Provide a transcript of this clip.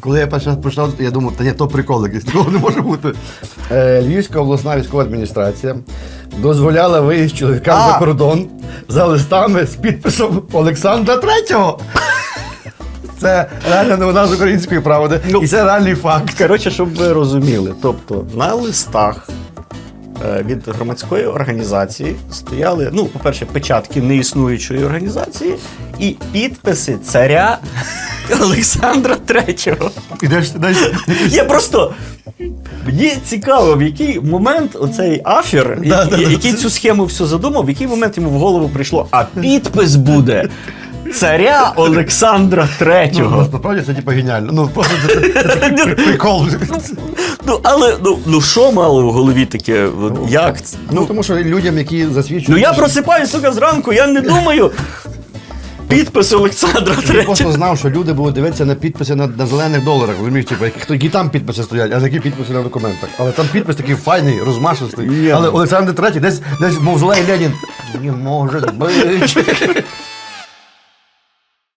Коли я перший раз прийшов, я думав, та ні, то прикол якийсь, такого не може бути. Е, Львівська обласна військова адміністрація дозволяла виїзд чоловікам А! за кордон за листами з підписом Олександра Третього. Це реальна новина з української правди. Ну, І це реальний факт. Коротше, щоб ви розуміли, тобто на листах е, від громадської організації стояли, ну, по-перше, печатки неіснуючої організації і підписи царя Олександра Третього. Ідеш, ідеш, Я просто. Мені цікаво, в який момент оцей афір, Да, який, да, да. який цю схему всю задумав, в який момент йому в голову прийшло, а підпис буде царя Олександра Ну, Третього. насправді це типу геніально. Ну, просто це, це, це такий прикол. Ну, але ну, ну що мало в голові таке? От, як? це? Ну, тому що людям, які засвідчують. Ну я просипаюсь, сука, зранку, я не думаю. Підпис Олександра Я Третього. просто знав, що люди будуть дивитися на підписи на, на зелених доларах. Розумієш, типу, які, хто- які там підписи стоять, а які підписи на документах. Але там підпис такий файний, розмашистий. Ні. Але Олександр Третій десь десь мовзолей Ленін. Не може бути.